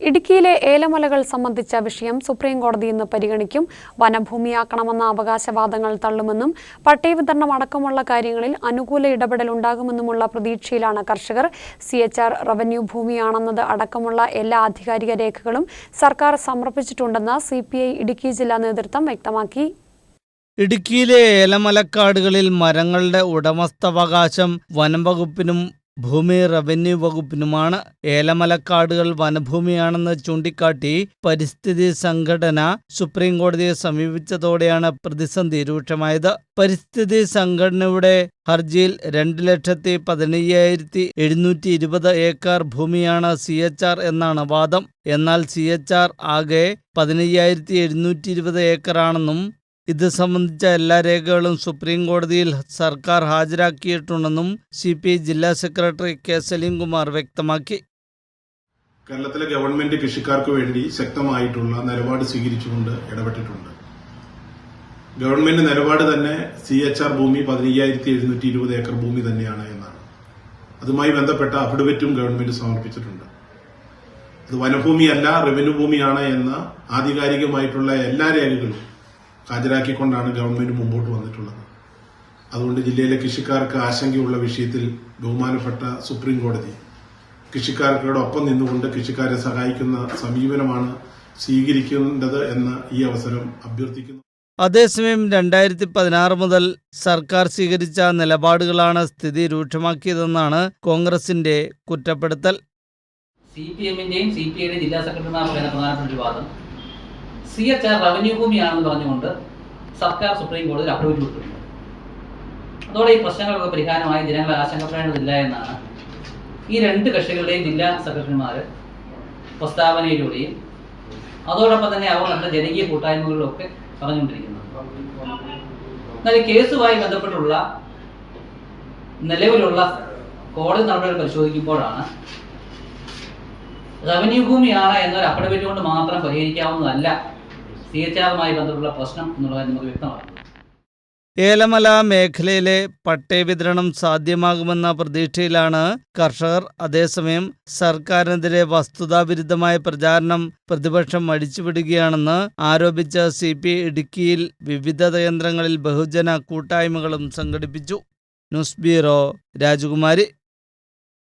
ഇടുക്കിയിലെ ഏലമലകൾ സംബന്ധിച്ച വിഷയം സുപ്രീം കോടതി ഇന്ന് പരിഗണിക്കും. വനഭൂമിയാക്കണമെന്ന അവകാശവാദങ്ങൾ തള്ളുമെന്നും പട്ടയ വിതരണം അടക്കമുള്ള കാര്യങ്ങളിൽ അനുകൂല ഇടപെടൽ ഉണ്ടാകുമെന്നുമുള്ള പ്രതീക്ഷയിലാണ് കർഷകർ. സി എച്ച് ആർ റവന്യൂ ഭൂമിയാണെന്നത് അടക്കമുള്ള എല്ലാ ആധികാരിക രേഖകളും സർക്കാർ സമർപ്പിച്ചിട്ടുണ്ടെന്ന് സി ഇടുക്കി ജില്ലാ നേതൃത്വം വ്യക്തമാക്കി. ഇടുക്കിയിലെ ഏലമലക്കാടുകളിൽ മരങ്ങളുടെ ഉടമസ്ഥാവകാശം വനം വകുപ്പിനും ഭൂമി റവന്യൂ വകുപ്പിനുമാണ് ഏലമലക്കാടുകൾ വനഭൂമിയാണെന്ന് ചൂണ്ടിക്കാട്ടി പരിസ്ഥിതി സംഘടന സുപ്രീം കോടതിയെ സമീപിച്ചതോടെയാണ് പ്രതിസന്ധി രൂക്ഷമായത്. പരിസ്ഥിതി സംഘടനയുടെ ഹർജിയിൽ രണ്ട് ലക്ഷത്തി പതിനയ്യായിരത്തി എഴുന്നൂറ്റി ഇരുപത് ഏക്കർ ഭൂമിയാണ് സി എച്ച് ആർ എന്നാണ് വാദം. എന്നാൽ സി എച്ച് ആർ ആകെ പതിനയ്യായിരത്തി എഴുന്നൂറ്റി ഇരുപത് ഏക്കറാണെന്നും ഇത് സംബന്ധിച്ച എല്ലാ രേഖകളും സുപ്രീം കോടതിയിൽ സർക്കാർ ഹാജരാക്കിയിട്ടുണ്ടെന്നും സി പി ഐ ജില്ലാ സെക്രട്ടറി കെ സലീംകുമാർ വ്യക്തമാക്കി. കേരളത്തിലെ ഗവൺമെന്റ് കൃഷിക്കാർക്ക് വേണ്ടി ശക്തമായിട്ടുള്ള നിലപാട് സ്വീകരിച്ചുകൊണ്ട് ഇടപെട്ടിട്ടുണ്ട്. ഗവൺമെന്റ് നിലപാട് തന്നെ സി എച്ച് ആർ ഭൂമി പതിനയ്യായിരത്തി എഴുന്നൂറ്റി ഇരുപത് ഏക്കർ ഭൂമി തന്നെയാണ് എന്നാണ്. അതുമായി ബന്ധപ്പെട്ട അഫിഡവിറ്റും ഗവൺമെന്റ് സമർപ്പിച്ചിട്ടുണ്ട്. അത് വനഭൂമിയല്ല റവന്യൂ ഭൂമിയാണ് എന്ന ആധികാരികമായിട്ടുള്ള എല്ലാ രേഖകളും ഹാജരാക്കിക്കൊണ്ടാണ് ഗവൺമെന്റ് മുമ്പോട്ട് വന്നിട്ടുള്ളത്. അതുകൊണ്ട് ജില്ലയിലെ കൃഷിക്കാർക്ക് ആശങ്കയുള്ള വിഷയത്തിൽ ബഹുമാനപ്പെട്ട സുപ്രീം കോടതി കൃഷിക്കാർക്കൊപ്പം നിന്നുകൊണ്ട് കൃഷിക്കാരെ സഹായിക്കുന്ന സമീപനമാണ് സ്വീകരിക്കേണ്ടത് എന്ന് ഈ അവസരം അഭ്യർത്ഥിക്കുന്നു. അതേസമയം രണ്ടായിരത്തി പതിനാറ് മുതൽ സർക്കാർ സ്വീകരിച്ച നിലപാടുകളാണ് സ്ഥിതി രൂക്ഷമാക്കിയതെന്നാണ് കോൺഗ്രസിന്റെ കുറ്റപ്പെടുത്തൽ. സി പി എമ്മിന്റെയും സി പി ഐയുടെ ജില്ലാ സെക്രട്ടറിമാർ പറയുന്ന പ്രധാനപ്പെട്ട ഒരു വാദം. സി എച്ച് ആർ റവന്യൂ ഭൂമിയാണെന്ന് പറഞ്ഞുകൊണ്ട് സർക്കാർ സുപ്രീം കോടതിയിൽ അപ്രൂവ് ചെയ്തിട്ടുണ്ട് അതോടെ ഈ പ്രശ്നങ്ങൾക്ക് പരിഹാരമായി ജനങ്ങൾ ആശങ്കപ്പെടേണ്ടതില്ല എന്നാണ് ഈ രണ്ട് കക്ഷികളുടെയും ജില്ലാ സെക്രട്ടറിമാർ പ്രസ്താവനയിലൂടെയും അതോടൊപ്പം തന്നെ അവർ നമ്മുടെ ജനകീയ കൂട്ടായ്മകളിലൊക്കെ പറഞ്ഞുകൊണ്ടിരിക്കുന്നത്. എന്നാൽ കേസുമായി ബന്ധപ്പെട്ടുള്ള നിലവിലുള്ള കോടതി നടപടികൾ പരിശോധിക്കുമ്പോഴാണ് റവന്യൂ ഭൂമിയാണ് എന്നൊരു അഫിഡവിറ്റ് കൊണ്ട് മാത്രം പരിഹരിക്കാവുന്നതല്ല ബന്ധപ്പെട്ട ബന്ധപ്പെട്ടുള്ള പ്രശ്നം എന്നുള്ളത് നമുക്ക് വ്യക്തമാക്കുന്നു. ഏലമല മേഖലയിലെ പട്ടയ വിതരണം സാധ്യമാകുമെന്ന പ്രതീക്ഷയിലാണ് കർഷകർ. അതേസമയം സർക്കാരിനെതിരെ വസ്തുതാവിരുദ്ധമായ പ്രചാരണം പ്രതിപക്ഷം അടിച്ചുവിടുകയാണെന്ന് ആരോപിച്ച സി പി ഇടുക്കിയിൽ വിവിധ കേന്ദ്രങ്ങളിൽ ബഹുജന കൂട്ടായ്മകളും സംഘടിപ്പിച്ചു. ന്യൂസ് ബ്യൂറോ രാജകുമാരി.